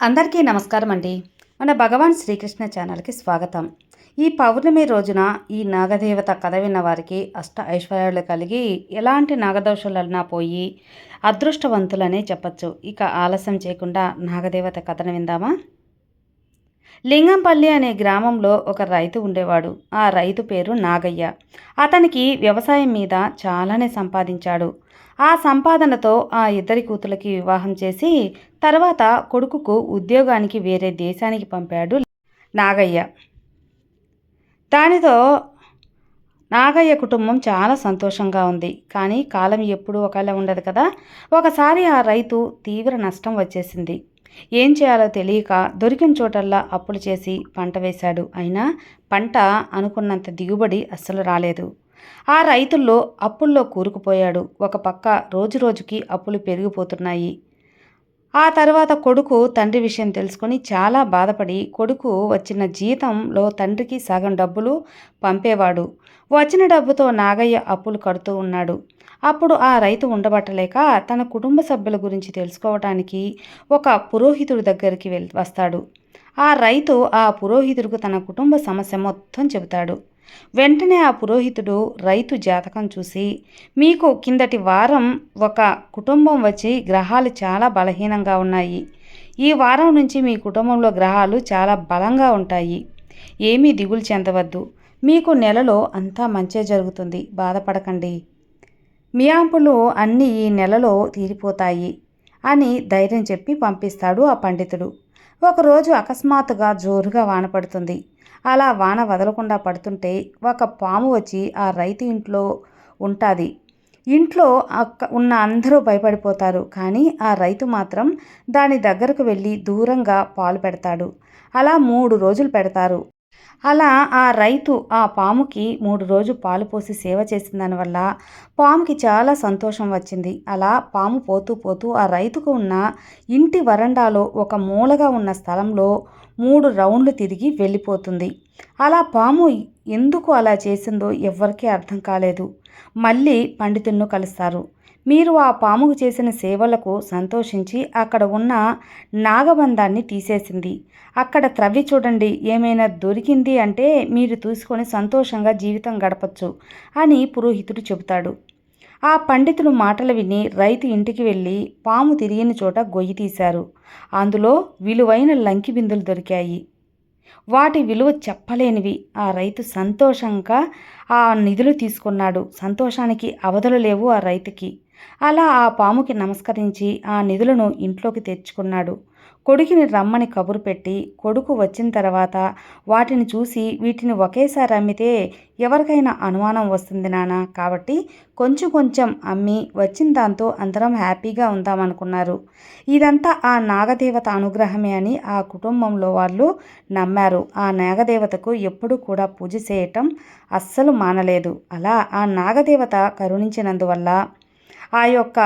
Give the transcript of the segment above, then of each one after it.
అందరికీ నమస్కారం అండి. మన భగవాన్ శ్రీకృష్ణ ఛానల్కి స్వాగతం. ఈ పౌర్ణమి రోజున ఈ నాగదేవత కథ విన్న వారికి అష్ట ఐశ్వర్యాలు కలిగి ఎలాంటి నాగదోషాలన్నా పోయి అదృష్టవంతులనే చెప్పచ్చు. ఇక ఆలస్యం చేయకుండా నాగదేవత కథను విందామా? లింగంపల్లి అనే గ్రామంలో ఒక రైతు ఉండేవాడు. ఆ రైతు పేరు నాగయ్య. అతనికి వ్యవసాయం మీద చాలానే సంపాదించాడు. ఆ సంపాదనతో ఆ ఇద్దరి కూతులకి వివాహం చేసి తర్వాత కొడుకుకు ఉద్యోగానికి వేరే దేశానికి పంపాడు నాగయ్య. దానితో నాగయ్య కుటుంబం చాలా సంతోషంగా ఉంది. కానీ కాలం ఎప్పుడూ ఒకలా ఉండదు కదా. ఒకసారి ఆ రైతు తీవ్ర నష్టం వచ్చేసింది. ఏం చేయాలో తెలియక దొరికిన చోటల్లా అప్పులు చేసి పంట వేశాడు. అయినా పంట అనుకున్నంత దిగుబడి అస్సలు రాలేదు. ఆ రైతుల్లో అప్పుల్లో కూరుకుపోయాడు. ఒక పక్క రోజు రోజుకి అప్పులు పెరిగిపోతున్నాయి. ఆ తర్వాత కొడుకు తండ్రి విషయం తెలుసుకొని చాలా బాధపడి కొడుకు వచ్చిన జీతంలో తండ్రికి సగం డబ్బులు పంపేవాడు. వచ్చిన డబ్బుతో నాగయ్య అప్పులు కడుతూ ఉన్నాడు. అప్పుడు ఆ రైతు ఉండబట్టలేక తన కుటుంబ సభ్యుల గురించి తెలుసుకోవడానికి ఒక పురోహితుడి దగ్గరికి వెళ్ వస్తాడు. ఆ రైతు ఆ పురోహితుడికి తన కుటుంబ సమస్య మొత్తం చెబుతాడు. వెంటనే ఆ పురోహితుడు రైతు జాతకం చూసి మీకు కిందటి వారం ఒక కుటుంబం వచ్చి గ్రహాలు చాలా బలహీనంగా ఉన్నాయి. ఈ వారం నుంచి మీ కుటుంబంలో గ్రహాలు చాలా బలంగా ఉంటాయి. ఏమీ దిగులు చెందవద్దు. మీకు నెలలో అంతా మంచే జరుగుతుంది. బాధపడకండి. మీ ఆంపులు అన్నీ ఈ నెలలో తీరిపోతాయి అని ధైర్యం చెప్పి పంపిస్తాడు ఆ పండితుడు. ఒకరోజు అకస్మాత్తుగా జోరుగా వాన పడుతుంది. అలా వాన వదలకుండా పడుతుంటే ఒక పాము వచ్చి ఆ రైతు ఇంట్లో ఉంటుంది. ఇంట్లో అక్క ఉన్న అందరూ భయపడిపోతారు. కానీ ఆ రైతు మాత్రం దాని దగ్గరకు వెళ్ళి దూరంగా పాలు పెడతాడు. అలా మూడు రోజులు పెడతారు. అలా ఆ రైతు ఆ పాముకి మూడు రోజు పాలు పోసి సేవ చేసిన దానివల్ల పాముకి చాలా సంతోషం వచ్చింది. అలా పాము పోతూ పోతూ ఆ రైతుకు ఉన్న ఇంటి వరండాలో ఒక మూలగా ఉన్న స్థలంలో మూడు రౌండ్లు తిరిగి వెళ్ళిపోతుంది. అలా పాము ఎందుకు అలా చేసిందో ఎవ్వరికీ అర్థం కాలేదు. మళ్ళీ పండితులను కలుస్తారు. మీరు ఆ పాముకు చేసిన సేవలకు సంతోషించి అక్కడ ఉన్న నాగబంధాన్ని తీసేసింది. అక్కడ త్రవ్వి చూడండి ఏమైనా దొరికింది అంటే మీరు తీసుకొని సంతోషంగా జీవితం గడపచ్చు అని పురోహితుడు చెబుతాడు. ఆ పండితుడు మాటలు విని రైతు ఇంటికి వెళ్ళి పాము తిరిగిన చోట గొయ్యి తీశారు. అందులో విలువైన లంకి బిందులు దొరికాయి. వాటి విలువ చెప్పలేనివి. ఆ రైతు సంతోషంగా ఆ నిధులు తీసుకున్నాడు. సంతోషానికి అవధులు లేవు ఆ రైతుకి. అలా ఆ పాముకి నమస్కరించి ఆ నిధులను ఇంట్లోకి తెచ్చుకున్నాడు. కొడుకుని రమ్మని కబురు పెట్టి కొడుకు వచ్చిన తర్వాత వాటిని చూసి వీటిని ఒకేసారి అమ్మితే ఎవరికైనా అనుమానం వస్తుంది నాన్న కాబట్టి కొంచెం కొంచెం అమ్మి వచ్చిన దాంతో అందరం హ్యాపీగా ఉందామనుకున్నారు. ఇదంతా ఆ నాగదేవత అనుగ్రహమే అని ఆ కుటుంబంలో వాళ్ళు నమ్మారు. ఆ నాగదేవతకు ఎప్పుడు కూడా పూజ చేయటం అస్సలు మానలేదు. అలా ఆ నాగదేవత కరుణించినందువల్ల ఆ యొక్క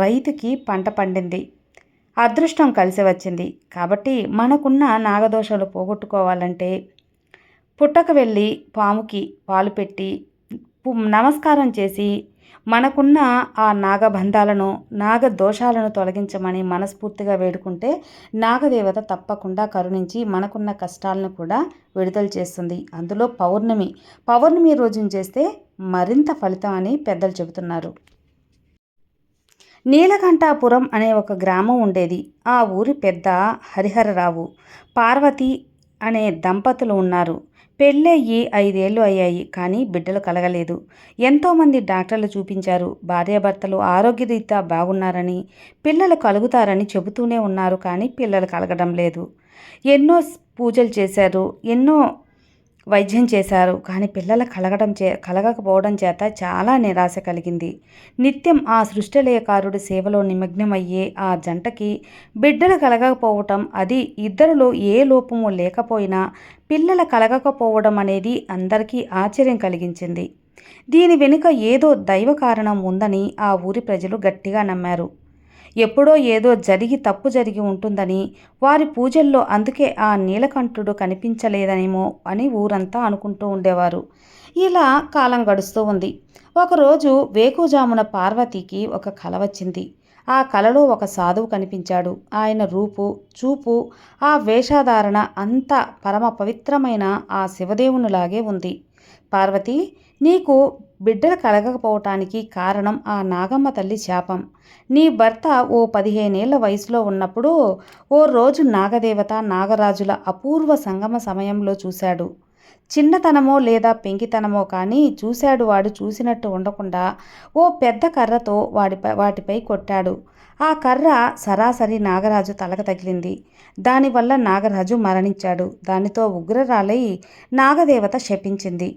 రైతుకి పంట పండింది. అదృష్టం కలిసి వచ్చింది. కాబట్టి మనకున్న నాగదోషాలు పోగొట్టుకోవాలంటే పుట్టక వెళ్ళి పాముకి పాలు పెట్టి నమస్కారం చేసి మనకున్న ఆ నాగబంధాలను నాగ దోషాలను తొలగించమని మనస్ఫూర్తిగా వేడుకుంటే నాగదేవత తప్పకుండా కరుణించి మనకున్న కష్టాలను కూడా విడుదల చేస్తుంది. అందులో పౌర్ణమి పౌర్ణమి రోజున చేస్తే మరింత ఫలితం అని పెద్దలు చెబుతున్నారు. నీలకంఠాపురం అనే ఒక గ్రామం ఉండేది. ఆ ఊరి పెద్ద హరిహరరావు పార్వతి అనే దంపతులు ఉన్నారు. పెళ్ళయ్యి ఐదేళ్ళు అయ్యాయి కానీ బిడ్డలు కలగలేదు. ఎంతోమంది డాక్టర్లు చూపించారు. భార్యాభర్తలు ఆరోగ్యరీత్యా బాగున్నారని పిల్లలు కలుగుతారని చెబుతూనే ఉన్నారు కానీ పిల్లలు కలగడం లేదు. ఎన్నో పూజలు చేశారు. ఎన్నో వైద్యం చేశారు. కానీ పిల్లల కలగడం చే కలగకపోవడం చేత చాలా నిరాశ కలిగింది. నిత్యం ఆ సృష్టిలేయకారుడి సేవలో నిమగ్నమయ్యే ఆ జంటకి బిడ్డలు కలగకపోవటం అది ఇద్దరిలో ఏ లోపము లేకపోయినా పిల్లల కలగకపోవడం అనేది అందరికీ ఆశ్చర్యం కలిగించింది. దీని వెనుక ఏదో దైవ కారణం ఉందని ఆ ఊరి ప్రజలు గట్టిగా నమ్మారు. ఎప్పుడో ఏదో జరిగి తప్పు జరిగి ఉంటుందని వారి పూజల్లో అందుకే ఆ నీలకంఠుడు కనిపించలేదనేమో అని ఊరంతా అనుకుంటూ ఉండేవారు. ఇలా కాలం గడుస్తూ ఉంది. ఒకరోజు వేకుజామున పార్వతికి ఒక కల వచ్చింది. ఆ కలలో ఒక సాధువు కనిపించాడు. ఆయన రూపు చూపు ఆ వేషధారణ అంత పరమ పవిత్రమైన ఆ శివదేవునిలాగే ఉంది. పార్వతి నీకు బిడ్డలు కలగకపోవటానికి కారణం ఆ నాగమ్మ తల్లి శాపం. నీ భర్త ఓ పదిహేనేళ్ళ వయసులో ఉన్నప్పుడు ఓ రోజు నాగదేవత నాగరాజుల అపూర్వ సంగమ సమయంలో చూశాడు. చిన్నతనమో లేదా పెంకితనమో కానీ చూశాడు వాడు చూసినట్టు ఉండకుండా ఓ పెద్ద కర్రతో వాడిపై వాటిపై కొట్టాడు. ఆ కర్ర సరాసరి నాగరాజు తలకు తగిలింది. దానివల్ల నాగరాజు మరణించాడు. దానితో ఉగ్రరాలై నాగదేవత శపించింది.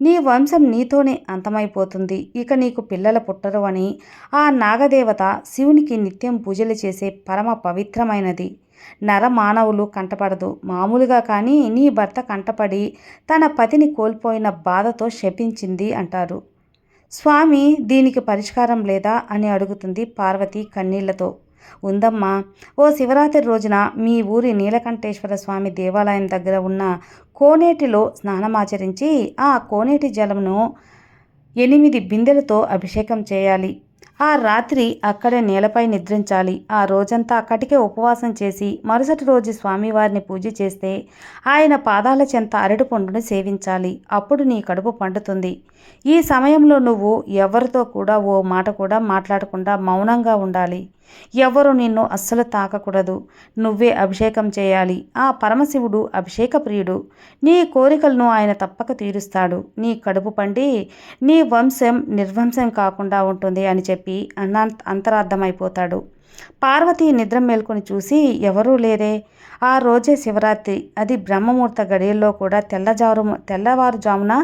నీ వంశం నీతోనే అంతమైపోతుంది. ఇక నీకు పిల్లల పుట్టరు అని ఆ నాగదేవత శివునికి నిత్యం పూజలు చేసే పరమ పవిత్రమైనది. నర మానవులు కంటపడదు. మామూలుగా కానీ నీ భర్త కంటపడి తన పతిని కోల్పోయిన బాధతో శపించింది అంటారు. స్వామి దీనికి పరిష్కారం లేదా? అని అడుగుతుంది పార్వతి కన్నీళ్ళతో. ఉందమ్మా. ఓ శివరాత్రి రోజున మీ ఊరి నీలకంఠేశ్వర స్వామి దేవాలయం దగ్గర ఉన్న కోనేటిలో స్నానమాచరించి ఆ కోనేటి జలమును ఎనిమిది బిందెలతో అభిషేకం చేయాలి. ఆ రాత్రి అక్కడే నేలపై నిద్రించాలి. ఆ రోజంతా అక్కడికే ఉపవాసం చేసి మరుసటి రోజు స్వామివారిని పూజ చేస్తే ఆయన పాదాల చెంత అరటి పండును సేవించాలి. అప్పుడు నీ కడుపు పండుతుంది. ఈ సమయంలో నువ్వు ఎవరితో కూడా ఓ మాట కూడా మాట్లాడకుండా మౌనంగా ఉండాలి. ఎవరు నిన్ను అస్సలు తాకకూడదు. నువ్వే అభిషేకం చేయాలి. ఆ పరమశివుడు అభిషేక ప్రియుడు నీ కోరికలను ఆయన తప్పక తీరుస్తాడు. నీ కడుపు పండి నీ వంశం నిర్వంశం కాకుండా ఉంటుంది అని చెప్పి అన్నా అంతరార్థమైపోతాడు. పార్వతి నిద్ర మేల్కొని చూసి ఎవరూ లేరే. ఆ రోజే శివరాత్రి. అది బ్రహ్మముహూర్త గడియల్లో కూడా తెల్లజారు తెల్లవారుజామున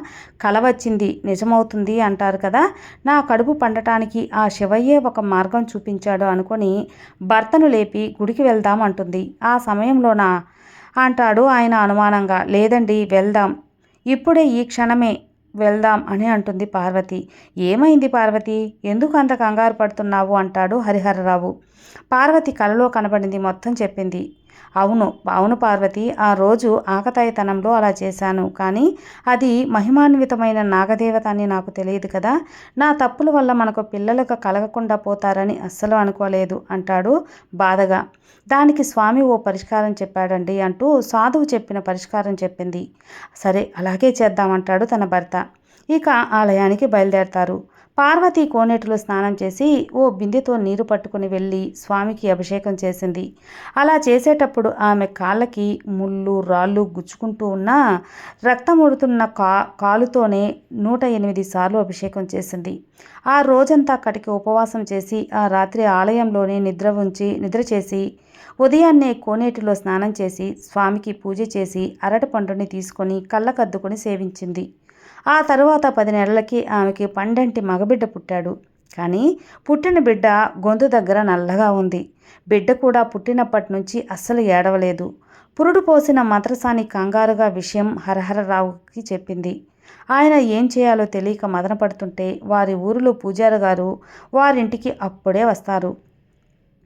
కల వచ్చింది నిజమవుతుంది అంటారు కదా. నా కడుపు పండటానికి ఆ శివయ్యే ఒక మార్గం చూపించాడు అనుకొని భర్తను లేపి గుడికి వెళ్దాం అంటుంది. ఆ సమయంలోనా? అంటాడు ఆయన అనుమానంగా. లేదండి వెళ్దాం. ఇప్పుడే ఈ క్షణమే. వెళ్దాం అని అంటుంది పార్వతి. ఏమైంది పార్వతి? ఎందుకు అంత కంగారు పడుతున్నావు? అంటాడు హరిహరరావు. పార్వతి కలలో కనబడింది మొత్తం చెప్పింది. అవును అవును పార్వతి ఆ రోజు ఆకతాయితనంలో అలా చేశాను. కానీ అది మహిమాన్వితమైన నాగదేవత అని నాకు తెలియదు కదా. నా తప్పుల వల్ల మనకు పిల్లలకు కలగకుండా పోతారని అస్సలు అనుకోలేదు అంటాడు బాధగా. దానికి స్వామి ఓ పరిష్కారం చెప్పాడండి అంటూ సాధువు చెప్పిన పరిష్కారం చెప్పింది. సరే అలాగే చేద్దామంటాడు తన భర్త. ఇక ఆలయానికి బయలుదేరతారు. పార్వతి కోనేటిలో స్నానం చేసి ఓ బిందెతో నీరు పట్టుకుని వెళ్ళి స్వామికి అభిషేకం చేసింది. అలా చేసేటప్పుడు ఆమె కాళ్ళకి ముళ్ళు రాళ్ళు గుచ్చుకుంటూ ఉన్న రక్తం ఉడుతున్న కా కాలుతోనే నూట ఎనిమిది సార్లు అభిషేకం చేసింది. ఆ రోజంతా అక్కడికి ఉపవాసం చేసి ఆ రాత్రి ఆలయంలోనే నిద్ర ఉంచి నిద్ర చేసి ఉదయాన్నే కోనేటిలో స్నానం చేసి స్వామికి పూజ చేసి అరటి పండుని తీసుకొని కళ్ళకద్దుకొని సేవించింది. ఆ తరువాత పది నెలలకి ఆమెకి పండంటి మగబిడ్డ పుట్టాడు. కానీ పుట్టిన బిడ్డ గొంతు దగ్గర నల్లగా ఉంది. బిడ్డ కూడా పుట్టినప్పటి నుంచి అస్సలు ఏడవలేదు. పురుడు పోసిన మదరసాని కంగారుగా విషయం హరహరరావుకి చెప్పింది. ఆయన ఏం చేయాలో తెలియక మదనపడుతుంటే వారి ఊరిలో పూజారి గారు వారింటికి అప్పుడే వస్తారు.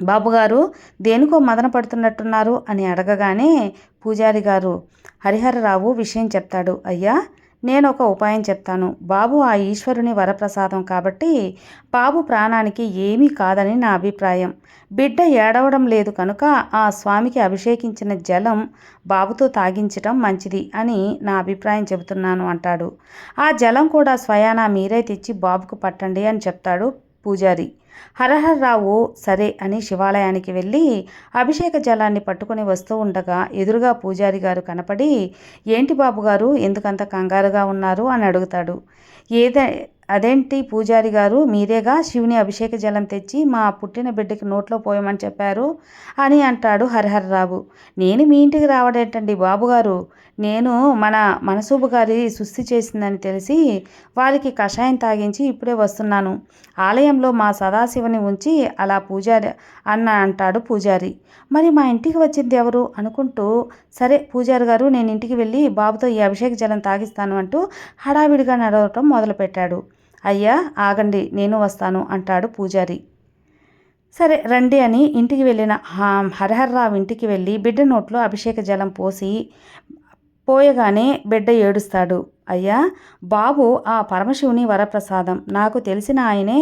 బాబుగారు దేనికో మదన పడుతున్నట్టున్నారు అని అడగగానే పూజారి గారు హరిహరరావు విషయం చెప్తాడు. అయ్యా నేను ఒక ఉపాయం చెప్తాను. బాబు ఆ ఈశ్వరుని వరప్రసాదం కాబట్టి బాబు ప్రాణానికి ఏమీ కాదని నా అభిప్రాయం. బిడ్డ ఏడవడం లేదు కనుక ఆ స్వామికి అభిషేకించిన జలం బాబుతో తాగించటం మంచిది అని నా అభిప్రాయం చెబుతున్నాను అంటాడు. ఆ జలం కూడా స్వయానా మీరే తెచ్చి బాబుకు పట్టండి అని చెప్తాడు పూజారి. హరహర్రావు సరే అని శివాలయానికి వెళ్ళి అభిషేక జలాన్ని పట్టుకొని వస్తూ ఉండగా ఎదురుగా పూజారి గారు కనపడి ఏంటి బాబుగారు ఎందుకంత కంగారుగా ఉన్నారు? అని అడుగుతాడు. ఏదే అదేంటి పూజారి గారు? మీరేగా శివుని అభిషేక జలం తెచ్చి మా పుట్టిన బిడ్డకి నోట్లో పోయమని చెప్పారు? అని అంటాడు హరిహరరావు. నేను మీ ఇంటికి రావడేంటండి బాబుగారు? నేను మన మనసూబు గారి సుస్థి చేసిందని తెలిసి వారికి కషాయం తాగించి ఇప్పుడే వస్తున్నాను. ఆలయంలో మా సదాశివుని ఉంచి అలా పూజారి అన్న అంటాడు పూజారి. మరి మా ఇంటికి వచ్చింది ఎవరు? అనుకుంటూ సరే పూజారి గారు నేను ఇంటికి వెళ్ళి బాబుతో ఈ అభిషేక జలం తాగిస్తాను అంటూ హడావిడిగా నడవటం మొదలుపెట్టాడు. అయ్యా ఆగండి నేను వస్తాను అంటాడు పూజారి. సరే రండి అని ఇంటికి వెళ్ళిన హరహర్రావు ఇంటికి వెళ్ళి బిడ్డ నోట్లో అభిషేక జలం పోసి పోయగానే బిడ్డ ఏడుస్తాడు. అయ్యా బాబు ఆ పరమశివుని వరప్రసాదం. నాకు తెలిసిన ఆయనే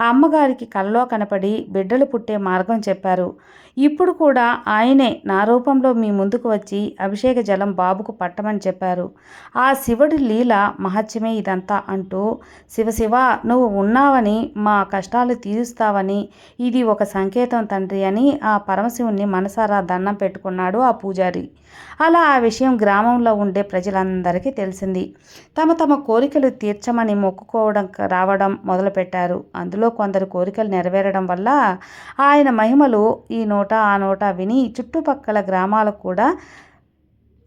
ఆ అమ్మగారికి కల్లో కనపడి బిడ్డలు పుట్టే మార్గం చెప్పారు. ఇప్పుడు కూడా ఆయనే నా రూపంలో మీ ముందుకు వచ్చి అభిషేక జలం బాబుకు పట్టమని చెప్పారు. ఆ శివుడి లీల మహత్యమే ఇదంతా అంటూ శివశివ నువ్వు ఉన్నావని మా కష్టాలు తీరుస్తావని ఇది ఒక సంకేతం తండ్రి అని ఆ పరమశివుణ్ణి మనసారా దండం పెట్టుకున్నాడు ఆ పూజారి. అలా ఆ విషయం గ్రామంలో ఉండే ప్రజలందరికీ తెలిసింది. తమ తమ కోరికలు తీర్చమని మొక్కుకోవడం రావడం మొదలుపెట్టారు. అందులో కొందరు కోరికలు నెరవేరడం వల్ల ఆయన మహిమలు ఈ నోట ఆ నోట విని చుట్టుపక్కల గ్రామాలకు కూడా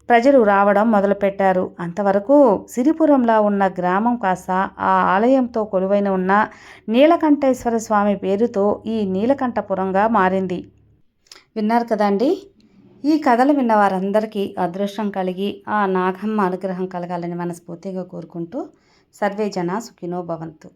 ప్రజలు రావడం మొదలుపెట్టారు. అంతవరకు సిరిపురంలో ఉన్న గ్రామం కాస్త ఆ ఆలయంతో కొలువైన ఉన్న నీలకంఠేశ్వర స్వామి పేరుతో ఈ నీలకంఠపురంగా మారింది. విన్నారు కదండి? ఈ కథలు విన్న వారందరికీ అదృష్టం కలిగి ఆ నాగమ్మ అనుగ్రహం కలగాలని మనస్ఫూర్తిగా కోరుకుంటూ సర్వే జన సుఖినో భవంతు.